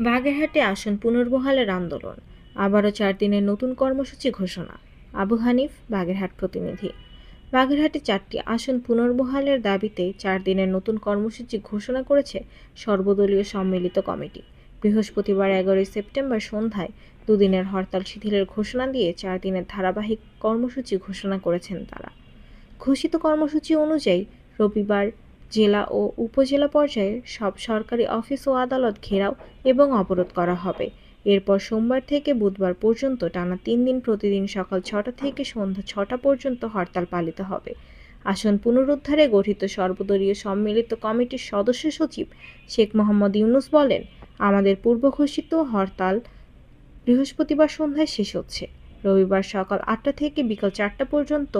বাগেরহাটে আসন পুনর্বহালের আন্দোলন। আবারও চার দিনের নতুন কর্মসূচি ঘোষণা, আবু হানিফ, বাগেরহাট প্রতিনিধি। বাগেরহাটে চারটি আসন পুনর্বহালের দাবিতে চার দিনের নতুন কর্মসূচি ঘোষণা করেছে সর্বদলীয় সম্মিলিত কমিটি। বৃহস্পতিবার এগারোই সেপ্টেম্বর সন্ধ্যায় দুদিনের হরতাল শিথিলের ঘোষণা দিয়ে চার দিনের ধারাবাহিক কর্মসূচি ঘোষণা করেছেন তারা। ঘোষিত কর্মসূচি অনুযায়ী রবিবার জেলা ও উপজেলা পর্যায়ে সব সরকারি অফিস ও আদালত ঘেরাও এবং অবরোধ করা হবে। এরপর সোমবার থেকে বুধবার পর্যন্ত টানা তিন দিন প্রতিদিন সকাল ছটা থেকে সন্ধ্যা ছটা পর্যন্ত হরতাল পালিত হবে। আসন পুনরুদ্ধারে গঠিত সর্বদলীয় সম্মিলিত কমিটির সদস্য সচিব শেখ মোহাম্মদ ইউনুস বলেন, আমাদের পূর্ব ঘোষিত হরতাল বৃহস্পতিবার সন্ধ্যায় শেষ হচ্ছে। রবিবার সকাল আটটা থেকে বিকাল চারটা পর্যন্ত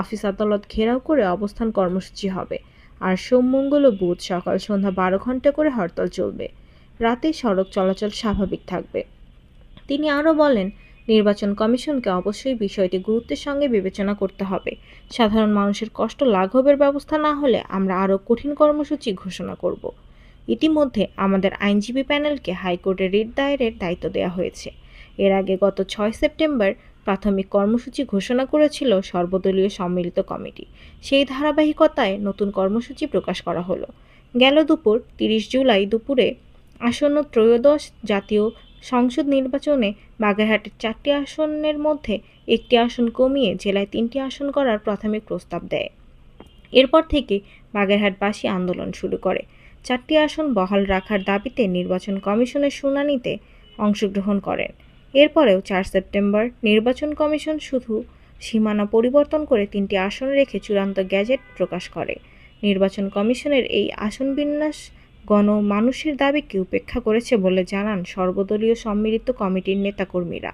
অফিস আদালত ঘেরাও করে অবস্থান কর্মসূচি হবে। আর সোম মঙ্গল ও বুধ সকাল সন্ধ্যা বারো ঘণ্টা করে হরতাল চলবে। রাতে সড়ক চলাচল স্বাভাবিক থাকবে। তিনি আরও বলেন, নির্বাচন কমিশনকে অবশ্যই বিষয়টি গুরুত্বের সঙ্গে বিবেচনা করতে হবে। সাধারণ মানুষের কষ্ট লাঘবের ব্যবস্থা না হলে আমরা আরও কঠিন কর্মসূচি ঘোষণা করব। ইতিমধ্যে আমাদের আইনজীবী প্যানেলকে হাইকোর্টে রিট দায়েরের দায়িত্ব দেওয়া হয়েছে। এর আগে গত ছয় সেপ্টেম্বর প্রাথমিক কর্মসূচি ঘোষণা করেছিল সর্বদলীয় সম্মিলিত কমিটি। সেই ধারাবাহিকতায় নতুন কর্মসূচি প্রকাশ করা হলো। গেল দুপুর, তিরিশ জুলাই দুপুরে আসন্ন ত্রয়োদশ জাতীয় সংসদ নির্বাচনে বাগেরহাটের চারটি আসনের মধ্যে একটি আসন কমিয়ে জেলায় তিনটি আসন করার প্রাথমিক প্রস্তাব দেয়। এরপর থেকে বাগেরহাটবাসী আন্দোলন শুরু করে। চারটি আসন বহাল রাখার দাবিতে নির্বাচন কমিশনের শুনানিতে অংশগ্রহণ করেন। এরপরেও চার সেপ্টেম্বর নির্বাচন কমিশন শুধু সীমানা পরিবর্তন করে তিনটি আসন রেখে চূড়ান্ত গ্যাজেট প্রকাশ করে। নির্বাচন কমিশনের এই আসন বিন্যাস গণ মানুষের দাবিকে উপেক্ষা করেছে বলে জানান সর্বদলীয় সম্মিলিত কমিটির নেতাকর্মীরা।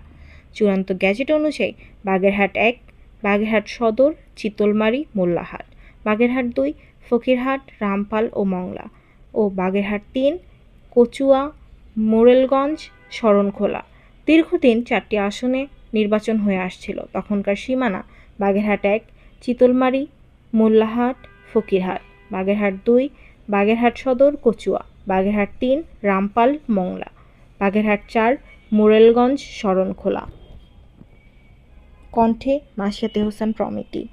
চূড়ান্ত গ্যাজেট অনুযায়ী বাগেরহাট এক, বাগেরহাট সদর, চিতলমারি, মোল্লাহাট, বাগেরহাট দুই, ফকিরহাট, রামপাল ও মংলা ও বাগেরহাট তিন, কচুয়া, মোরেলগঞ্জ, শরণখোলা। দীর্ঘদিন চারটি আসনে নির্বাচন হয়ে আসছিল। তখনকার সীমানা বাগেরহাট এক, চিতলমারি, মোল্লাহাট, ফকিরহাট। বাগেরহাট দুই, বাগেরহাট সদর, কচুয়া। বাগেরহাট তিন, রামপাল, মংলা। বাগেরহাট চার, মোরেলগঞ্জ, শরণখোলা। কণ্ঠে মাসিয়াতে হোসেন প্রমিতি।